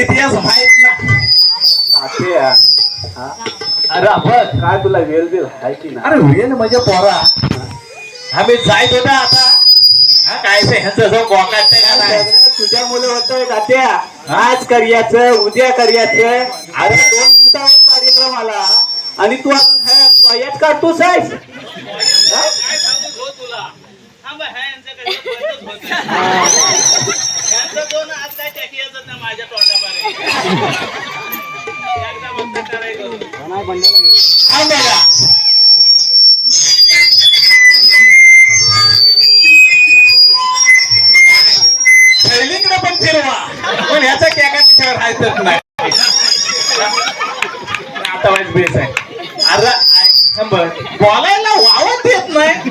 इतिहास माहीत ना. अरे आपण काय तुला वेळ बिल आहे की ना अरे वेल म्हणजे पोरा. आम्ही जायत होता आता. हा काय ते ह्यांचं जो तुझ्या मुलं होतोय तात्या आज कर्याचं उद्या कर्याचं. अरे दोन दिवसावर कार्यक्रम आला. आणि तू अजून हे काढतोस आहेस हा? काय सांगू हो? तुला थांबा ह्या यांचं कसं बंदच होत नाही. यांचं दोन हात काय टॅकी येतात ना माझ्या एकदा पण फिरवा. पण ह्याचा कॅका तिच्यावर राहायचंच नाही. आता वाईट बेस आहे. अरे शंभर. बोलायला वावत येत नाही.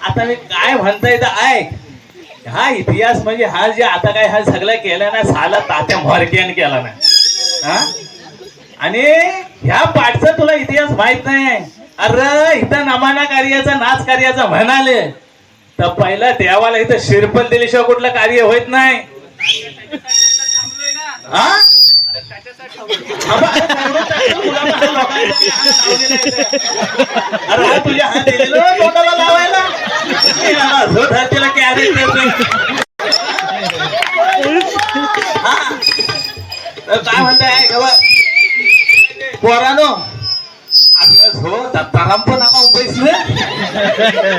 आता मी काय म्हणता येतं ऐक. हा इतिहास म्हणजे हा जे आता काय हा सगळं केलं ना साला तात्या मोरक्यान केला ना. हा? आणि ह्या पाठचा तुला इतिहास माहीत नाही. अरे इथं नमाना कार्याचा नाच कार्याचा म्हणाले. तर पहिला देवाला इथं शिरपल दिल्याशिवाय कुठलं कार्य होत नाही. हा? अरे हा तुझ्या हात दिलेलं लावायला? काय म्हणताय पोरानो अभ्यास हो ताराम पण आम्हा मुंबईस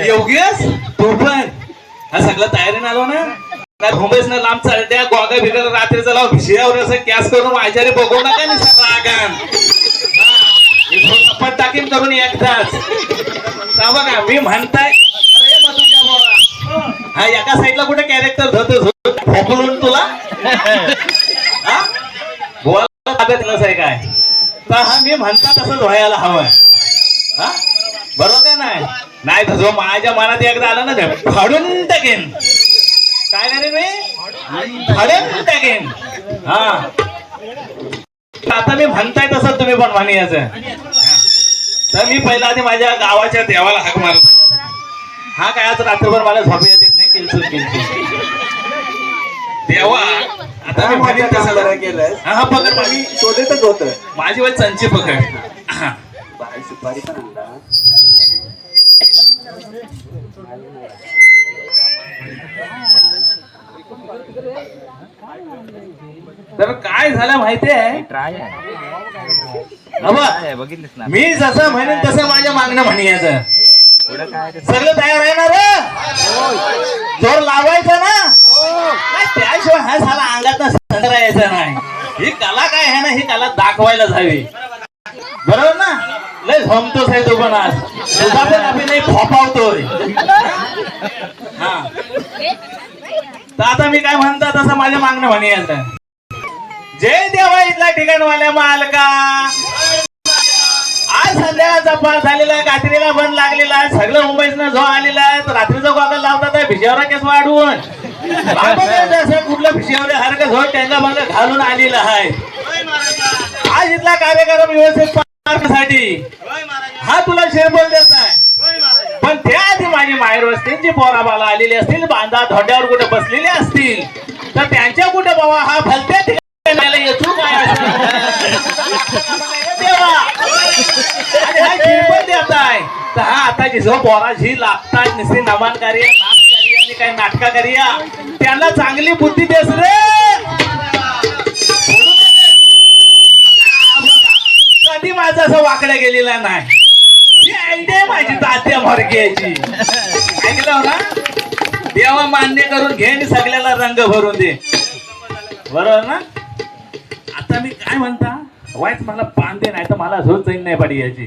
योगेश तू पण. हा सगळं तयारीनं आलो ना? मुंबईस ना लांब चालत्या गोगा भिगर रात्री चला भिशियावर असं कॅस करून आचारी बघू नका नि सर रागान. पण टाकीन करून एकदाच बघा मी म्हणताय अरे मधुजा बोला हा एका साईडला कुठे कॅरेक्टर धरतो खोकलून तुला हा बोला लागत नसाय काय? तर हा मी म्हणता तसंच व्हायला हवं. हा? बरोबर का नाही? नाही तर जो माझ्या मनात एकदा आला ना ते फाडून टाकेन काय करेन मी? फाडून टाकेन हा. आता मी म्हणताय तसं तुम्ही पण म्हणायचं. तर मी पहिला आधी माझ्या गावाच्या देवाला हाक मारतो. हा काय आज रात्रभर मला झोप येत नाही किलसून किलसून देवा आता मी हा हा पकड मी शोधतच होत माझी वय चंची पकड. हा. बाहेर सुपारी पण आणला तर काय झालं माहितीये? ट्राय आहे. अबा, आहे बघितलीस ना. मी जसं म्हणेन तसं माझ्या मागणं म्हणायचं. पुढं काय ते सगळं तयार आहे ना रे? जोर लावायचा ना नाही, त्याशिवाय हा साला अंगात संदरा यायचा नाही ही कला काय आहे ना ही कला दाखवायला हवी बरोबर ना? लय झोमतोच आहे तो पण आज. तुझा पण अभिनय फोपावतोय हा. तर आता मी काय म्हणतो तसं माझ्या मागणं म्हणे आता जय देवा इथला ठिकाणवाल्या मालका. आज संध्याकाळचा पास झालेला आहे कात्रीला बंद लागलेला आहे सगळं मुंबईतनं जो आलेला आहे तर रात्रीचा गोगल लावतात भिजावरा केस वाढवून. जसं कुठलं भिजेवरे हरकत होत त्यांना मला घालून आलेलं आहे. आज इथला कार्यक्रम व्यवस्थित हा तुला शेरबोल देत आहे. पण त्याआधी माझी माहेर वस्तींची पोराबाला आलेली असतील बांधा धोंड्यावर कुठे बसलेले असतील तर त्यांच्या कुठे बाबा हा भलत्या ठिकाणी येतो काय देवा! देत आहे. तर हा आता जिथं जो पोरा जी लागतात नुसती नमान कार्य काय काही नाटका करूया. त्यांना चांगली बुद्धी देस रे. कधी माझं असं वाकडं गेलेलं नाही. आयडिया माझी तात्या मरग्याची ऐकलं हो ना? देवा मान्य करून घे आणि सगळ्याला रंग भरून दे. बरोबर हो ना? आता मी काय म्हणता? वाईट मला बांधे नाही तर मला झोच नाही पाडी याची.